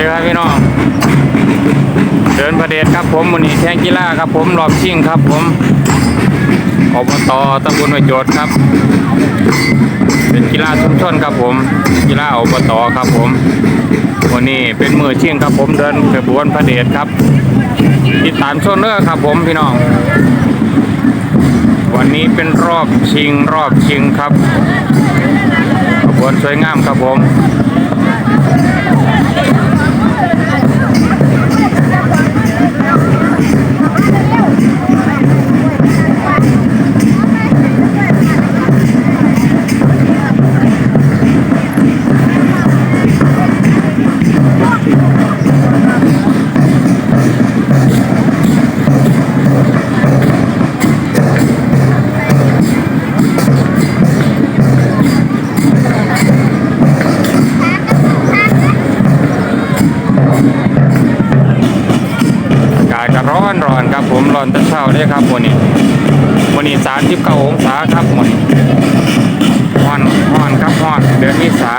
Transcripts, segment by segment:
ดีครับพี่น้องเดินประเดชครับผมวันนี้แข่งกีฬาครับผมรอบชิงครับผมอบตตำบลวิโจทย์ครับ เป็นกีฬาชุมชนครับผม กีฬาอบตครับผม วันนี้เป็นมือชิงครับผมเดินขบวนพระเดชครับติดตามชนเนอร์ครับผมพี่น้อง วันนี้เป็นรอบชิงรอบชิงครับขบวนสวยงามครับผม 39องศาครับหมดหอนหอนครับหอนเดือนเมสา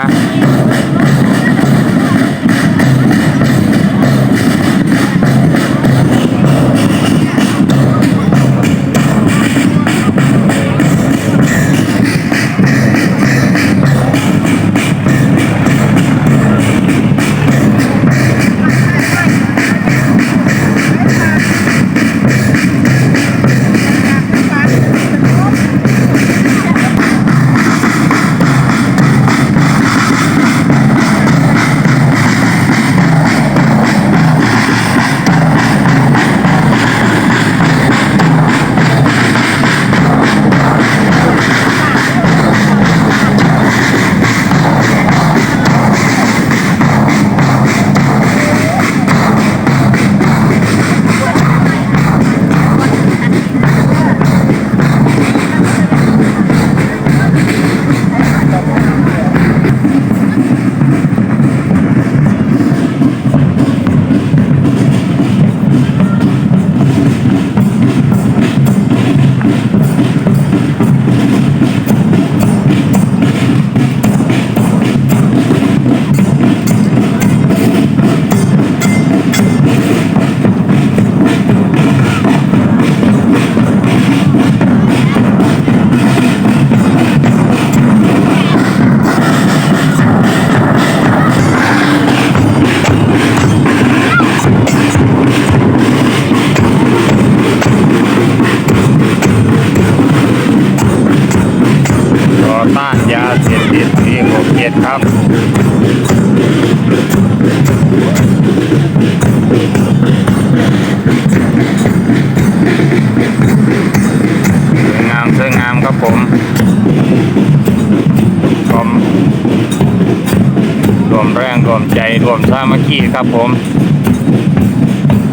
มใจรวมสามัคคีครับผม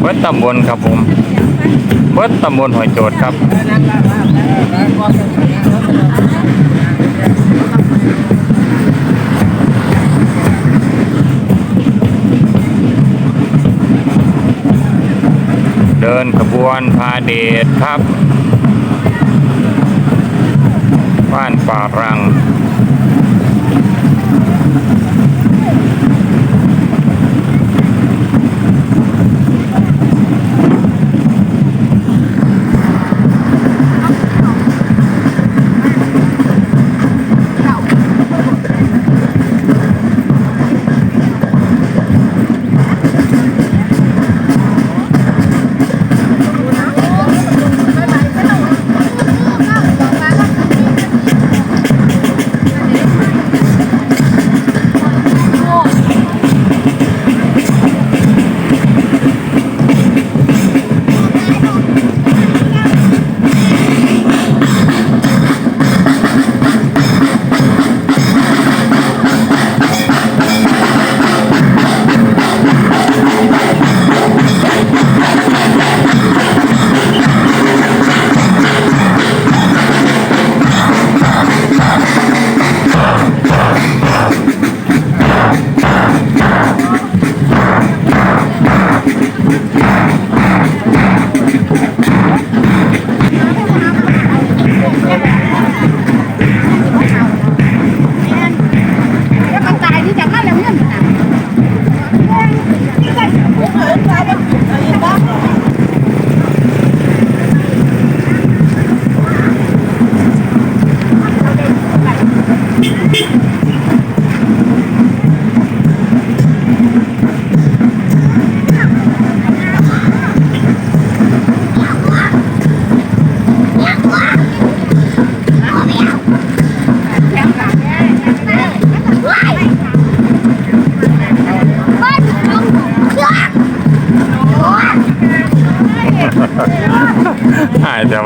เบิดตำบลครับผมเบิดตำบลหอยโจทย์ครับเดินขบวนพาเดชครับ บ้านป่ารัง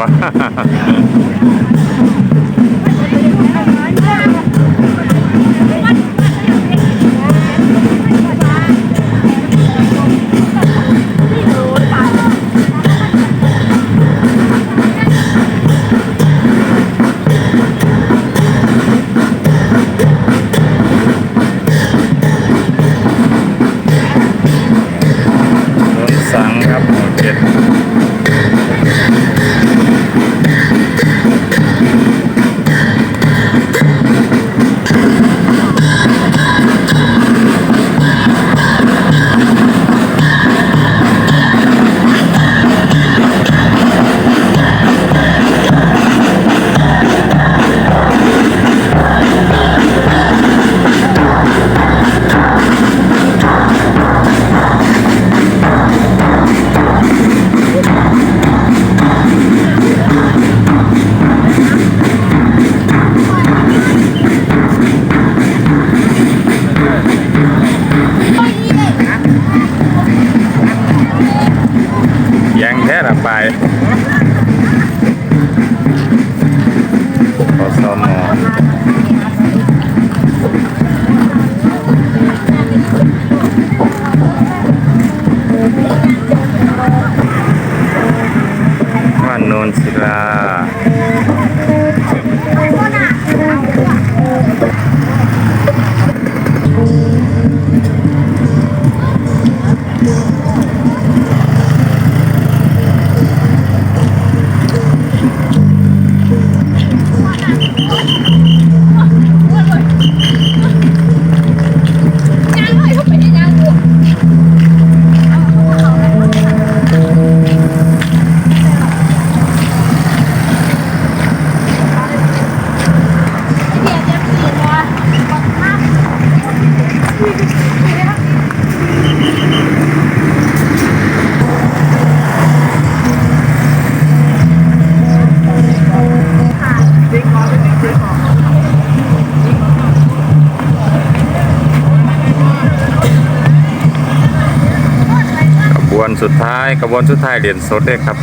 า ว่าน สุดท้ายกระบวนสุดท้ายเหรียญสดเลยครับ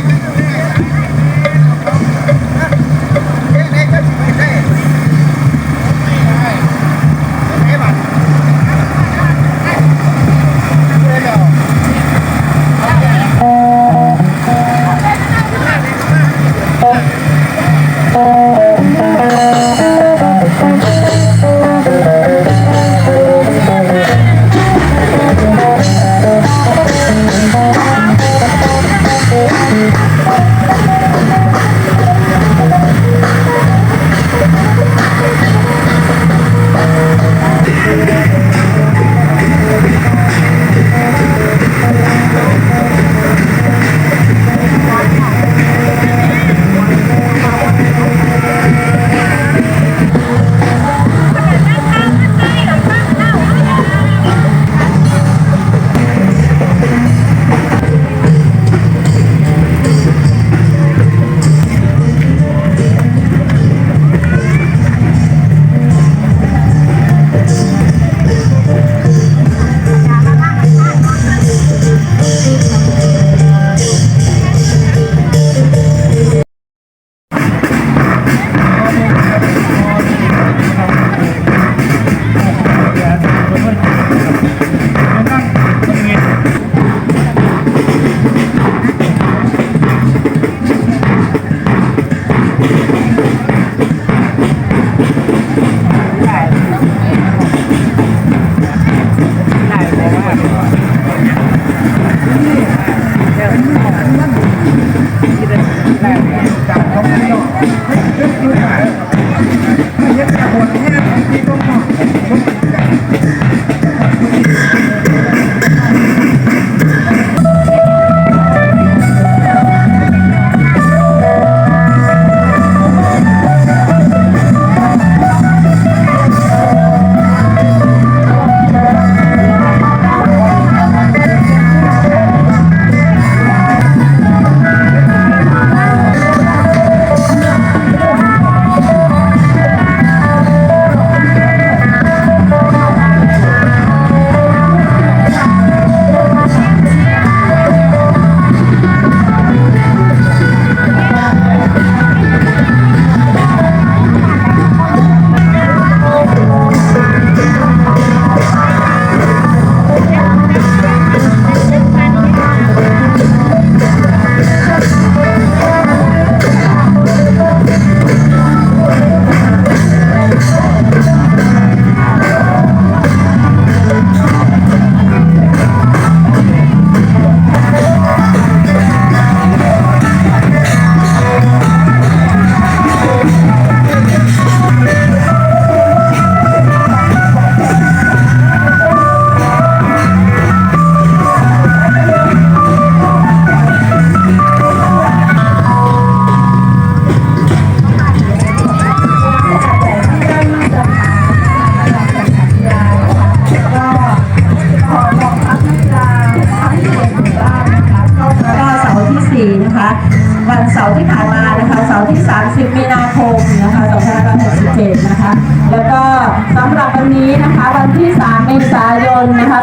ที่ 3 เมษายน นะคะ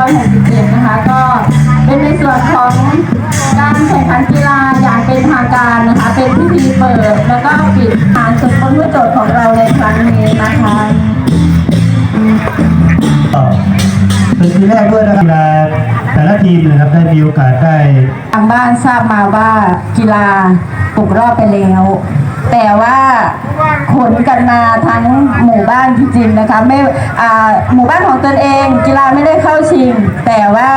2567 นะคะ ก็เป็นในส่วนของการแข่งขันกีฬาอย่างเป็นทางการนะคะ เป็นพิธีเปิด แล้วก็ปิดงานสุดพ้นผู้โจทย์ของเราในครั้งนี้นะคะก็เป็นทีแรกด้วยนะครับกีฬาแต่ละทีมนะครับได้มีโอกาสได้ ทางบ้านทราบมาว่ากีฬาตกรอบไปแล้ว แต่ว่าขนกันมาทั้งหมู่บ้านจริงๆนะคะไม่หมู่บ้านของตนเองกีฬาไม่ได้เข้าชิง แต่ว่า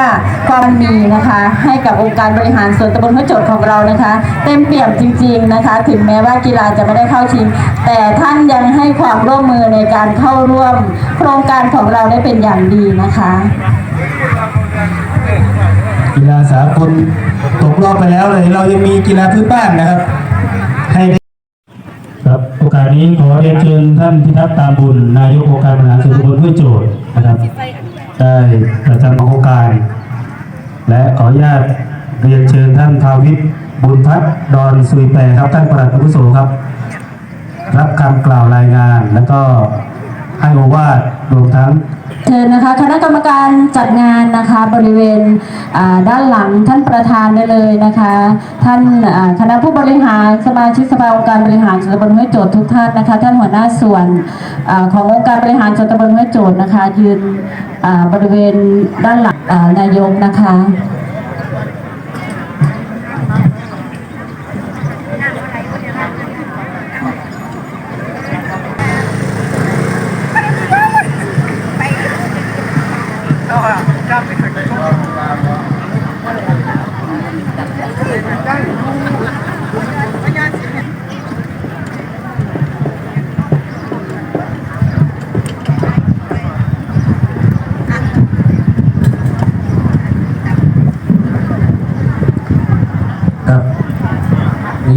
ความมีนะคะให้กับองค์การบริหารส่วนตำบลพระโจทย์ของเรานะคะ เต็มเปี่ยมจริง ๆนะคะ ถึงแม้ว่ากีฬาจะไม่ได้เข้าชิง แต่ท่านยังให้ความร่วมมือในการเข้าร่วม โครงการของเราได้เป็นอย่างดีนะคะ กีฬาสากลตกรอบไปแล้วเลยเรายังมีกีฬาพื้นบ้านนะครับ ให้ได้ครับโอกาส นี้ขอเรียนเชิญท่านพิทักษ์ตามบุญ นายกองค์การบริหารส่วนตำบลห้วยโจทย์นะครับ ได้ประจำโครงการ และขออนุญาตเรียนเชิญท่านทาวิทย์บุญพัฒน์ดอนสุยแปรครับท่านประหลัดอาวุโสครับ รับคำกล่าวรายงานแล้วก็ ให้โอวาทรวมทั้งเชิญนะคะคณะกรรมการจัดงานนะคะบริเวณด้านหลังท่านประธานได้เลยนะคะ ท่านคณะผู้บริหารสมาชิกสภาองค์การบริหารส่วนตำบลห้วยโจทย์ทุกท่านนะคะ ท่านหัวหน้าส่วนอขององค์การบริหารส่วนตำบลห้วยโจทย์นะคะ ยืนบริเวณด้านหลังนายกนะคะ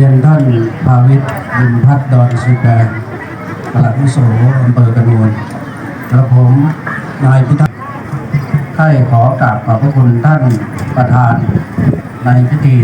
รียนท่านภาวิทย์บุญพัฒน์ดอนสุแปงปลัดวิโสอำเภอกระนวลและผมนายพิทักษ์ให้ขอกราบขอบพระคุณท่านประธานในพิธี